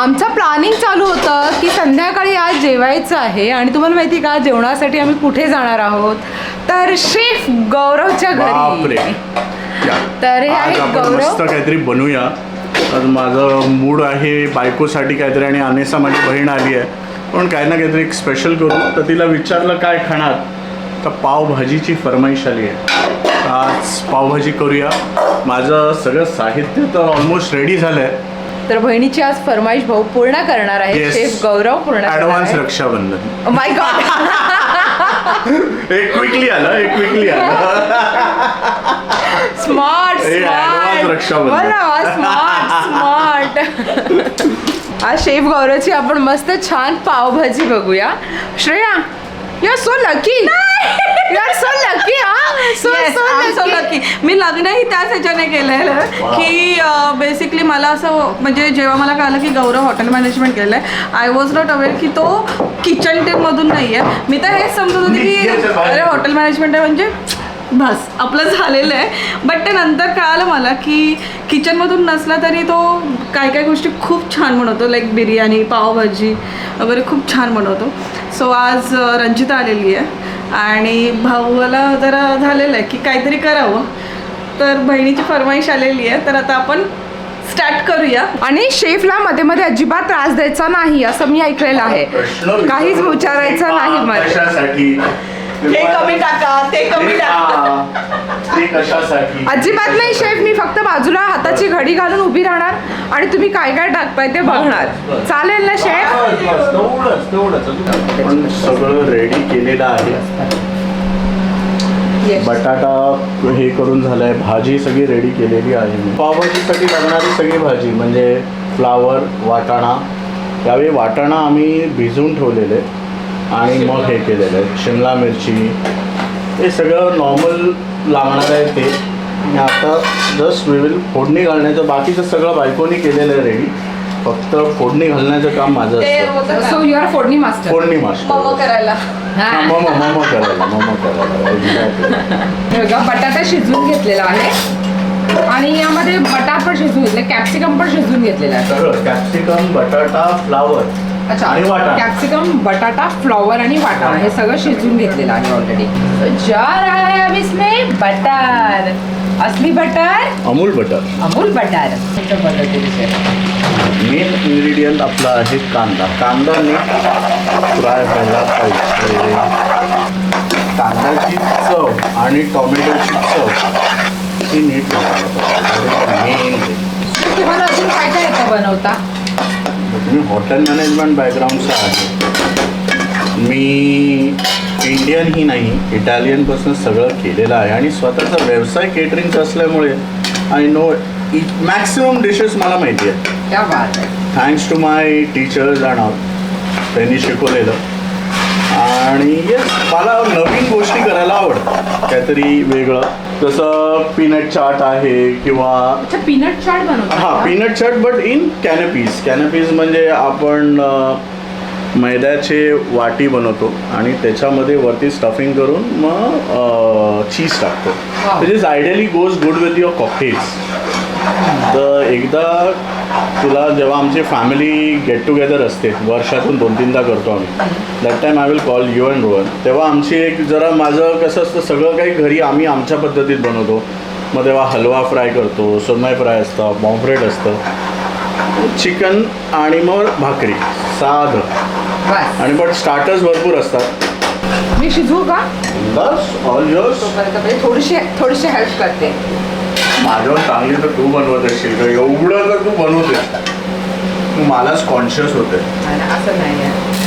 आमचं प्लॅनिंग चालू होतं की संध्याकाळी आज जेवायचं आहे आणि तुम्हाला माहिती का जेवणासाठी आम्ही कुठे जाणार आहोत? तर शेफ गौरवच्या घरी. तर हे आहे गौरव. काहीतरी बनवूया आज माझं मूड आहे बायकोसाठी काहीतरी आणि अनेसा माझी बहीण आली आहे. पण काही ना काहीतरी एक स्पेशल करू. तर तिला विचारलं काय खाणार? तर पावभाजीची फरमाईश आली आहे. आज पावभाजी करूया. माझं सगळं साहित्य तर ऑलमोस्ट रेडी झालं आहे तर बहिणीची आज फरमाईश भाऊ पूर्ण करणार आहे शेफ गौरव पूर्ण ॲडव्हान्स रक्षाबंधन. माय गॉड एक क्विकली आलं एक क्विकली आलं. स्मार्ट हे advance रक्षाबंधन. स्मार्ट स्मार्ट आज शेफ गौरवची आपण मस्त छान पावभाजी बघूया. Shreya you so lucky you are so lucky so Yes, I'm so lucky. मी लग्नही त्याच ह्याच्याने केलेलं. की बेसिकली मला असं म्हणजे जेव्हा मला कळलं की गौरव हॉटेल मॅनेजमेंट केलं आहे आय वॉज नॉट अवेअर की तो किचन टीममधून नाही आहे मी तर हेच समजत होते की अरे. हॉटेल मॅनेजमेंट आहे म्हणजे बस आपलं झालेलं आहे बट ते नंतर कळालं मला की किचनमधून नसला तरी तो काय काय गोष्टी खूप छान बनवतो लाईक बिर्याणी पावभाजी वगैरे खूप छान बनवतो सो आज रंजिता आलेली आहे. आणि भाऊला जरा झालेलं आहे की काहीतरी करावं. तर बहिणीची फरमाईश आलेली आहे. तर आता आपण स्टार्ट करूया. आणि शेफला मध्ये मध्ये अजिबात त्रास द्यायचा नाही असं मी ऐकलेलं आहे. काहीच विचारायचं नाही कशासाठी? हे कमी टाका ते कमी टाका. ते कशासाठी? अजिबात नाही शेफ मी फक्त बाजूला हाताची घडी घालून उभी राहणार आणि तुम्ही काय काय टाकताय ते बघणार. चालेल ना शेफ? बस, बस, तेवढंच, तेवढंच. आपण सगळं रेडी केलेलं आहे. बटाटा हे करून झालंय भाजी सगळी रेडी केलेली आहे मी. पावभाजीसाठी लागणारी सगळी भाजी म्हणजे फ्लावर वाटाणा. यावेळी वाटाणा आम्ही भिजवून ठेवलेले. आणि मग हे केलेलं आहे. शिमला मिरची. हे सगळं नॉर्मल लागणार आहे ते. आणि आता जस्ट वी विल फोडणी घालण्याचं बाकीचं सगळं बायकोनी केलेलं आहे रेडी फक्त फोडणी घालण्याचं काम माझं ते असतं. सो यू आर फोडणी मास्टर फोडणी मम मास्टर करायला. हा, मम मम करायला मम करायला. बटाटा शिजवून घेतलेला आहे. आणि यामध्ये बटाट पण शिजवून घेतले कॅप्सिकम पण शिजवून घेतलेला आहे. सगळं कॅप्सिकम बटाटा फ्लावर अच्छा. आणि वाटाणा कॅप्सिकम बटाटा फ्लॉवर आणि वाटाणा हे सगळं शिजवून घेतलेलं आहे ऑलरेडी जा रहा है अब इसमें बटर असली butter Amul butter Amul butter main ingredient आपला आहे कांदा. कांदा नीट फ्राय व्हायला पाहिजे. कांद्याची चव आणि टोमॅटोची चव ही नीट मेन तुम्हाला अजून काय काय येतं बनवता? तुम्ही हॉटेल मॅनेजमेंट बॅकग्राऊंडचा आहे. मी इंडियन ही नाही इटालियनपासून सगळं केलेलं आहे आणि स्वतःचा व्यवसाय केटरिंगचा असल्यामुळे आय नो मॅक्सिमम डिशेस मला माहिती आहे. Thanks to my teachers and all त्यांनी शिकवलेलं. आणि मला नवीन गोष्टी करायला आवडतात. काहीतरी वेगळं. जसं पीनट चाट आहे किंवा अच्छा पीनट चाट बनवता हा? Peanut chaat but in canapes canapes म्हणजे आपण मैद्याचे वाटी बनवतो आणि त्याच्यामध्ये वरती स्टफिंग करून मग चीज टाकतो. Is ideally goes good with your cocktails तर एकदा तुला जेव्हा आमची फॅमिली गेट टुगेदर असते वर्षातून दोन तीनदा करतो आम्ही. That time I will call you and Rohan तेव्हा आमची एक जरा माझं कसं असतं सगळं काही घरी आम्ही आमच्या पद्धतीत बनवतो. मग तेव्हा हलवा फ्राय करतो सुरमई फ्राय असतं बॉम्फ्रेट असतं. चिकन आणि मग भाकरी साधं. आणि पण स्टार्टर्स भरपूर असतात. मी शिजवू का? बस ऑल युअर्स म्हणजे थोडीशी थोडीशी हेल्प करते. माझ्यावर चांगली तर तू बनवत असशील तर एवढं तर तू बनवते तू मलाच कॉन्शियस होते असं नाही आहे.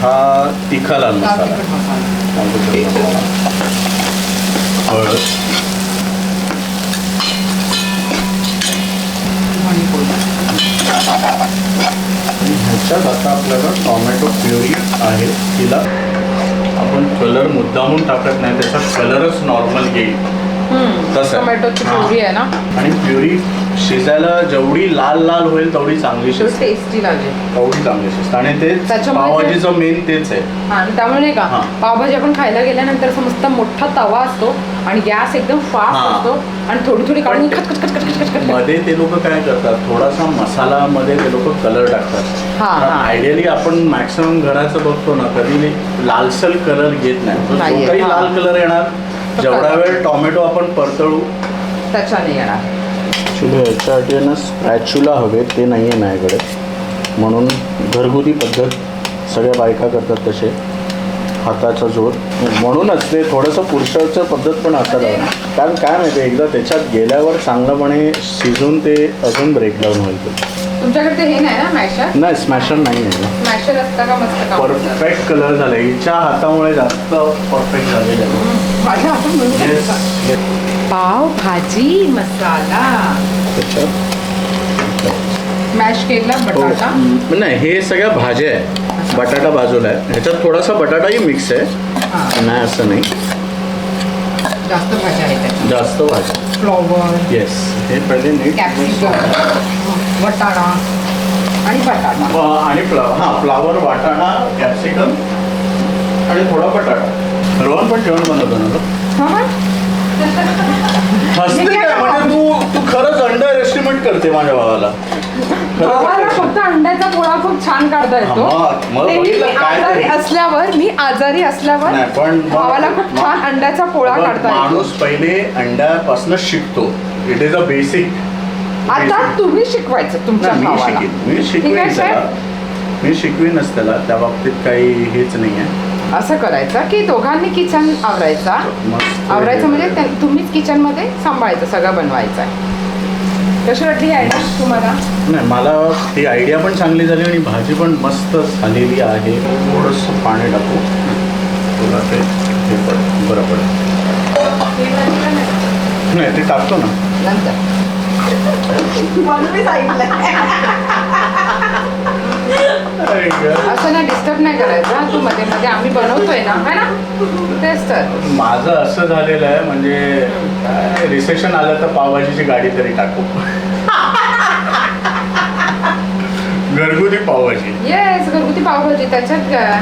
हा तिखा लाल मसाला. हळद आणि ह्याच्यात आता आपल्याला टॉमॅटो प्युरी आहे तिला. आपण कलर मुद्दामून टाकत नाही त्याचा कलरच नॉर्मल येईल. तसं टोमॅटोची. प्युरी आहे ना? आणि प्युरी शिजायला जेवढी लाल लाल होईल तेवढी चांगली शिजते टेस्टी लागेल तेवढी चांगली शिजते आणि ते त्याच्यामुळे पावभाजीचं मेन तेच आहे हा आणि त्यामुळे नाही का हां. पावभाजी आपण खायला गेल्यानंतर असं मस्त मोठा तवा असतो आणि गॅस एकदम फास्ट हां. असतो आणि थोडी थोडी काढून मध्ये ते लोक काय करतात थोडासा मसाला मध्ये ते लोक कलर टाकतात हा, हा. आयडियली आपण मॅक्सिमम घराचं बघतो ना कधी लालसर कलर घेत नाही काही हा. लाल कलर येणार तो जेवढा कलर. वेळ टोमॅटो आपण परतळू त्याच्याने येणार ॲक्च्युली याच्यासाठी आहे ना स्पॅच्युला हवे ते नाही आहे माझ्याकडे. म्हणून घरगुती पद्धत सगळ्या बायका करतात तसे. हाताचा जोर. म्हणूनच ते थोडंसं पुरुषाचं पद्धत पण असायला हवं. कारण काय माहिती एकदा त्याच्यात गेल्यावर चांगलंपणे शिजून ते अजून ब्रेकडाऊन होईल ते. तुमच्याकडे ते हे नाही ना मॅशर नाही स्मॅशर नाही आहे. मॅशर असतं का मस्त का परफेक्ट कलर झाला हिच्या हातामुळे जास्त परफेक्ट झालेलं आहे. माझ्या हातून मिळून Yes. पाव भाजी मसाला. मॅश बटाटा हो. नाही हे सगळ्या भाज्या आहे. बटाटा बाजूला आहे. ह्याच्यात थोडासा बटाटाही मिक्स आहे. नाही असं नाही. जास्त भाज्या आहेत जास्त भाज्या. फ्लॉवर येस हे पहिले नीट कॅप्सिकम वटाणा. आणि बटाटा आणि फ्लावर हां फ्लावर वाटाणा कॅप्सिकम आणि थोडा बटाटा. रोहन पण जेवण बनवतो ना तो? हा. हसते काय काय? म्हणजे तू तू खरंच अंडर एस्टिमेट करते माझ्या भावाला. फक्त अंड्याचा पोळा खूप छान काढता येतो. हा, बघितलं काय आजारी. असल्यावर मी आजारी असल्यावर नाही, पण मग- भावाला खूप छान अंड्याचा पोळा बघ, काढता येतो. माणूस पहिले अंड्यापासून शिकतो. इट इज अ बेसिक आता तुम्ही शिकवायचं तुमच्या मी भावाला. शिकेन. मी ठीक शिकवेन आहे त्याला. साहेब मी शिकवीनच त्याला. त्या बाबतीत काही हेच नाही आहे असं करायचं की दोघांनी किचन आवरायचा. आवरायचं म्हणजे त्या- तुम्हीच किचनमध्ये सांभाळायचं सगळं बनवायचं आहे. कशी वाटली आयडिया तुम्हाला? नाही मला ती आयडिया पण चांगली झाली आणि भाजी पण मस्त झालेली आहे. थोडंसं पाणी टाकू. तुला ते हे पड बरं पडेल नाही ते टाकतो ना. नंतर. असं ना डिस्टर्ब नाही करायचं तू मध्ये मध्ये आम्ही बनवतोय ना है ना? तेच तर. माझं असं झालेलं आहे म्हणजे रिसेप्शन आलं तर पावभाजीची गाडी तरी टाकू. घरगुती पावभाजी. येस घरगुती पावभाजी त्याच्यात काय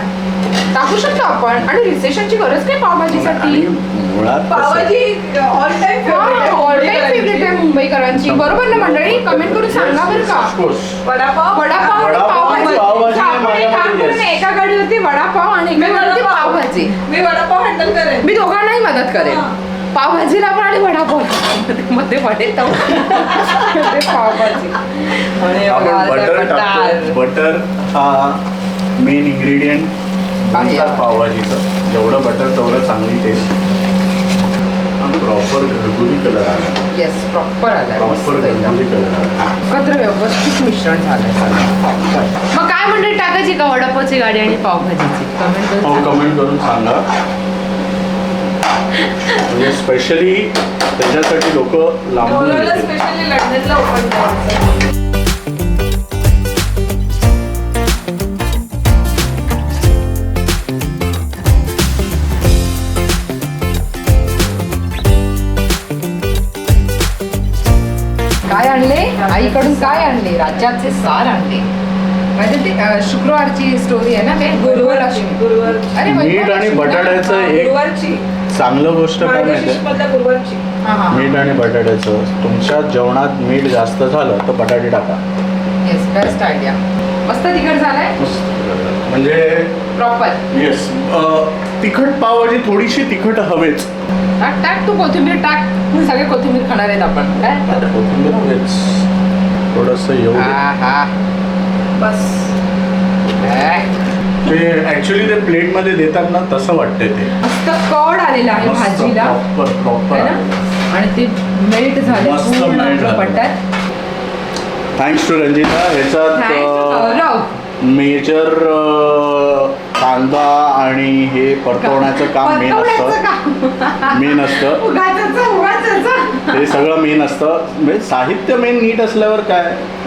टाकू शकतो आपण? आणि रिसेशनची गरज काय पावभाजीसाठी मुळात कसं- pav bhaji all time all time favourite आहे मुंबईकरांची. बरोबर ना मंडळी? कमेंट करून सांगा बरं का? course. वडापाव? वडापाव आणि वडापाव आणि पावभाजी. पावभाजी तर आपण एक काम माझ्यामध्ये करू ना, yes. एका गाडीवरती वडापाव आणि एका गाडीवरती पावभाजी. मी वडापाव हँडल करेन. मी दोघांनाही मदत करेन. हा. पावभाजीला पण आणि वडापाव. मध्ये वडे पावभाजी. आपण बटर बटर. टाकतो. बटर हा मेन इन्ग्रेडियंट आहे. पावभाजीचं जेवढं बटर तेवढं चांगली टेस्ट प्रॉपर घरगुती कलर आला. येस प्रॉपर आलाय प्रॉपर. घरगुती कलर आला. एकत्र व्यवस्थित मिश्रण सगळं. मग काय म्हणते टाकायची का वडापावची गाडी आणि पावभाजीची? कमेंट हो कमेंट करून सांगा. म्हणजे स्पेशली त्याच्यासाठी लोक लांबून. स्पेशली लंडनला ओपन करायचं. आईकडून काय आणले? राज्याचे सार आणले. म्हणजे ती अं, शुक्रवारची स्टोरी आहे ना ते? गुरुवारची. गुरुवार अरे मीठ आणि? बटाट्याचं एक गुरुवारची. चांगलं गोष्ट काय माझ्या माहिती आहे? शिशमधल्या गुरुवारची. हा हा. मीठ आणि बटाट्याचं. तुमच्या जेवणात मीठ जास्त झालं तर बटाटे टाका. येस बेस्ट आयडिया मस्त तिखट झालाय? म्हणजे प्रॉपर येस तिखट पावभाजी थोडीशी तिखट हवेच. टाक टाक तू कोथिंबीर टाक. सगळे कोथिंबीर खाणार आहेत आपण. काय कोथिंबीर हवेच. थोडंसं येऊ दे. हा हा बस ते ऍक्च्युली ते प्लेटमध्ये देतात ना तसं वाटतंय ते मस्त कड आलेला आहे भाजीला है ना आणि ते मेल्ट झाले मस्त melt झालं. थँक्स टू रंजिता ह्याच्यात. मेजर कांदा आणि हे परतवण्याचं काम मेन परतवण्याचं असतं काम. मेन असतं उगाचच, उगाचच. ते सगळं मेन असतं. म्हणजे साहित्य मेन नीट असल्यावर काय?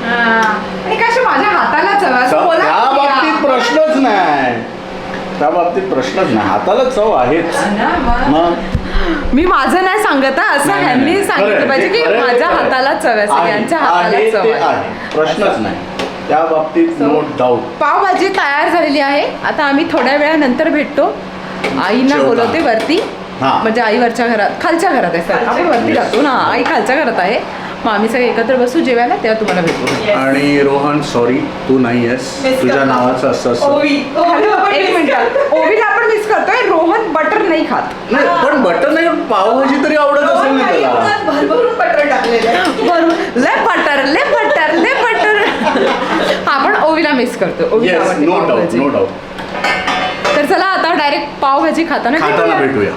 हा. आणि कसं माझ्या हाताला चव आहे, असं बोला त्या बाबतीत प्रश्नच नाही. त्या बाबतीत प्रश्नच नाही. हाताला चव आहेच. ना, मग. मी माझं नाही सांगत असं ह्यांनी. सांगितलं पाहिजे की माझ्या. हाताला चव आहे सगळ्यांच्या हाताला चव आहे. प्रश्नच नाही. त्या बाबतीत नो डाऊट पावभाजी तयार झालेली आहे. आता आम्ही थोड्या वेळानंतर भेटतो. आईना. बोलवते वरती. म्हणजे आई वरच्या घरात खालच्या घरात आहे सर. आपण वरती जातो ना. आई खालच्या घरात आहे. मग आम्ही सगळे एकत्र बसू जेवायला तेव्हा तुम्हाला भेटू. आणि रोहन सॉरी तू नाही आहेस. तुझ्या. नावाचं असं असं. एक मिनिट. ओवीला आपण मिस करतोय. रोहन बटर नाही खात. नाही पण बटर नाही पावभाजी तरी आवडत असेल ना त्याला. भरभरून बटर टाकलेलं ले बटर ले बटर ले बटर. आपण ओवीला मिस करतो. ओवीला नो डाऊट. नो डाऊट तर चला आता डायरेक्ट पावभाजी खाताना खाताना भेटूया.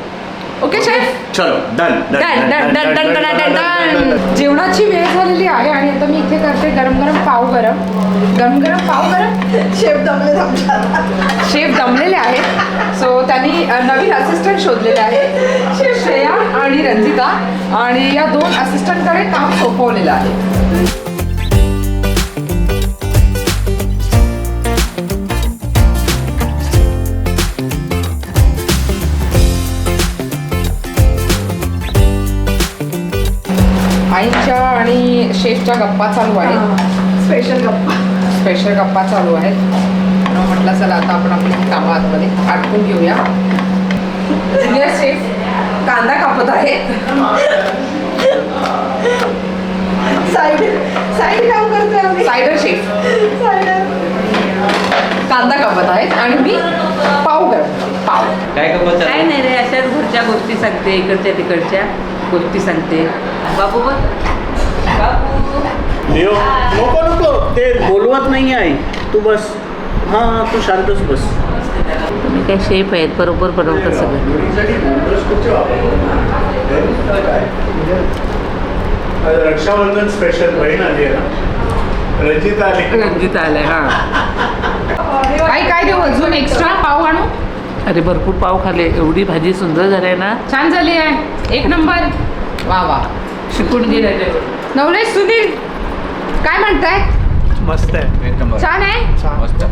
ओके शेफ चलो done done done done done done done done जेवणाची वेळ झालेली आहे आणि आता मी इथे करते गरम गरम पाव गरम. गरम गरम पाव गरम? शेफ दमले दमले शेफ दमलेले आहेत. सो त्यांनी नवीन असिस्टंट शोधलेले आहे श्रेया आणि रंजिता. आणि या दोन असिस्टंटकडे काम सोपवलेलं आहे. आणि शेफच्या गप्पा चालू आहेत स्पेशल गप्पा. स्पेशल गप्पा चालू आहेत. म्हटलं चला आता आपण आपली कामं आतमध्ये आटकून घेऊया. जुनियर शेफ कांदा कापत आहे साईड साईड काम करतोय आम्ही. सायडर शेफ कांदा कापत आहेत. आणि मी पाव गरम पाव. काय गप्पा काय चालू नाही रे अशाच घरच्या गोष्टी सांगते इकडच्या तिकडच्या गोष्टी सांगते. बाबू बघ बाबू? लिओ. नको नको. ते बोलवत नाही आहे तू बस. हां तू शांतच बस. तुम्ही काय शेफ आहेत बरोबर बनवतात सगळं. रक्षाबंधन स्पेशल बहीण आली आहे ना. रंजिता आली. रंजित आलाय हा. काय काय देऊ अजून एक्स्ट्रा पाव आणू? अरे भरपूर पाव खाल्ले. एवढी भाजी सुंदर झाली आहे ना. छान झाली आहे एक नंबर. वा वा. शिकून गेले नवलेश सुधीर काय म्हणताय? मस्त आहे. एक नंबर छान. आहे मस्त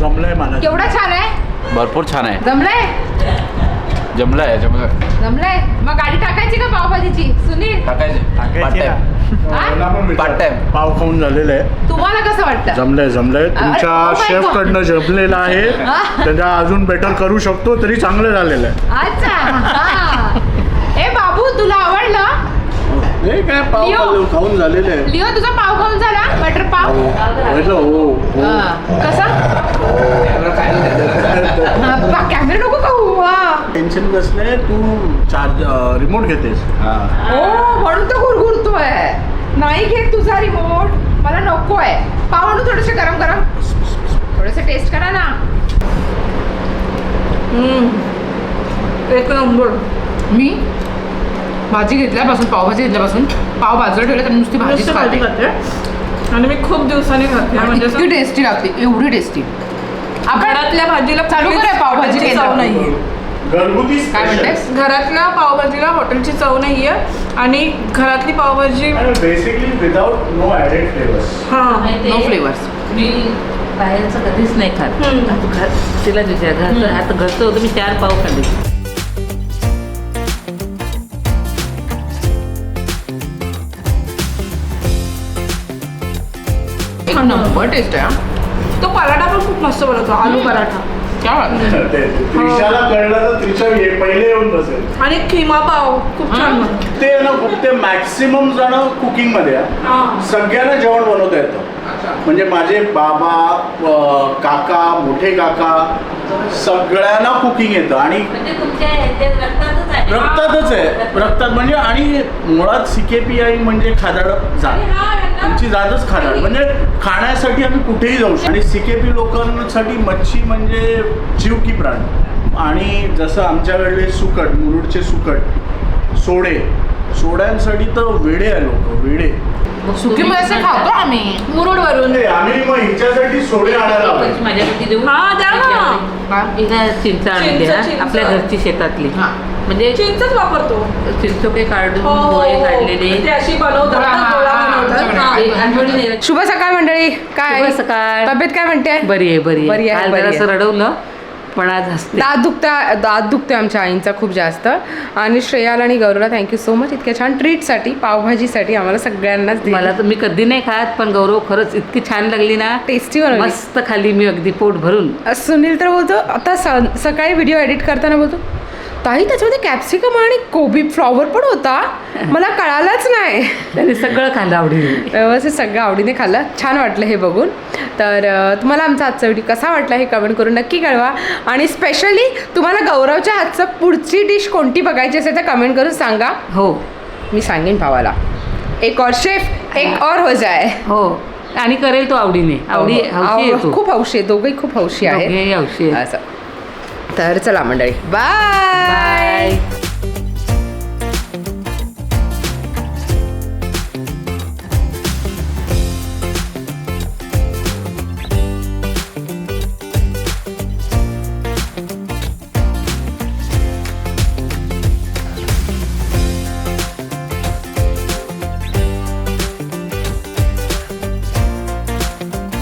जमलंय मला. केवढा छान आहे? भरपूर छान आहे. जमलंय? जमलं आहे जमलं जमलंय. मग गाडी टाकायची का पावभाजीची? सुनील? टाकायचे. पार्ट टाइम हा? मला पण विचार. Part time. पाव खाऊन झालेलं. आहे तुम्हाला कसं वाटतं? जमलंय जमलंय. तुमच्या oh my शेफ God. कडनं जमलेलं आहे. त्याच्या अजून बेटर करू शकतो तरी चांगलं झालेलं आहे. अच्छा हा. ए बाबू तुला आवडलं? हे काय पाव लिओ. खाल्लं- खाऊन झालेलं आहे. लिओ तुझा पाव खाऊन झाला? बटर पाव? हो हो. हा. कसा? हा, कॅमेरा नको खाऊ. हा. टेन्शन कसलंय तू चार्ज रिमोट घेतेस. ओ म्हणून तो गुरगुरतोय. नाही घेत तुझा रिमोट मला नको आहे पाव आणू थोडेसे गरम गरम. थोडेसे टेस्ट करा ना. एक नंबर. मी? भाजी घेतल्यापासून पावभाजी घेतल्यापासून पाव बाजूला ठेवले तर नुसती भाजीच नुसतं भाजी खाते. आणि मी खूप दिवसांनी खाते म्हणजे इतकी टेस्टी लागते एवढी टेस्टी घरातल्या भाजीला चालू करूया पावभाजी. चव नाहीये. घरगुती काय. म्हणतेस? घरातल्या पावभाजीला हॉटेलची चव नाहीये आणि घरातली pav bhaji basically without no added flavours हा. नो फ्लेवर्स मी बाहेरचं कधीच नाही खात. तिला विचार घरचं आता घरचं होतं मी चार पाव खाल्ले. एक नंबर टेस्ट आहे. तो पराठा पण खूप मस्त बनवतो आलू पराठा. क्या बात आहे. त्रिशाला कळलं तर त्रिशा ये- पहिले येऊन बसेल. आणि खिमा पाव खूप छान ते ना ते मॅक्सिमम जण कुकिंगमध्ये. हा. सगळ्यांना जेवण बनवता येतं. म्हणजे माझे बाबा काका मोठे काका सगळ्यांना कुकिंग येतं. आणि म्हणजे रक्तातच आहे. रक्तात म्हणजे आणि मुळात सी के पी आय म्हणजे खादाड जात. आमची जातच खादाड म्हणजे खाण्यासाठी आम्ही कुठेही जाऊ शकतो आणि सी के पी लोकांसाठी मच्छी म्हणजे जीव की प्राण. आणि जसं आमच्याकडले सुकट मुरुडचे सुकट सोडे. सोड्यांसाठी तर वेडे आहे लोक वेडे. सुकी पैसे खातो आम्ही मुरुड वरून आम्ही मग हिच्यासाठी सोडे आणायला लावले. माझ्यासाठी देऊ? हा, द्या ना. काय? एका चिंच आणून द्या. चिंच, चिंच. आपल्या घरची शेतातली. हा. म्हणजे चिंचच वापरतो. चिंचोके काढून हो, गोळे काढलेले. ते अशी बनवतात ना, हा, शुभ सकाळ मंडळी. काय? शुभ सकाळ. तब्येत काय म्हणते? बरी आहे बरी बरी आहे बरी असं आहे. रडवलं पण आज हसते. दात दुखत्या दात दुखते आमच्या आईंचा खूप जास्त. आणि श्रेयाला आणि गौरवला थँक्यू सो मच इतक्या छान ट्रीटसाठी पावभाजीसाठी आम्हाला सगळ्यांनाच दिली. मला तर मी कधी नाही खात पण गौरव खरंच इतकी छान लागली ना. टेस्टी बनवली. मस्त खाली मी अगदी पोट भरून. सुनील तर बोलतो आता स- सकाळी व्हिडिओ एडिट करताना बोलतो. ताई त्याच्यामध्ये कॅप्सिकम आणि कोबी फ्लॉवर पण होता. मला कळालंच नाही. त्याने सगळं खाल्लं आवडीने. व्यवस्थित सगळं आवडीने खाल्लं. छान वाटलं हे बघून. तर तुम्हाला आमचा आजचा व्हिडिओ कसा वाटला हे कमेंट करून नक्की कळवा. आणि स्पेशली तुम्हाला गौरवच्या हातचं पुढची डिश कोणती बघायची असेल तर कमेंट करून सांगा. हो. मी सांगेन भावाला. एक और शेफ एक और हो जाय. हो. आणि करेल तो आवडीने. आवडी हो, हो. खूप हौशी आहे दोघंही खूप हौशी आहे हौशी आहे असं. तर चला मंडळी बाय बाय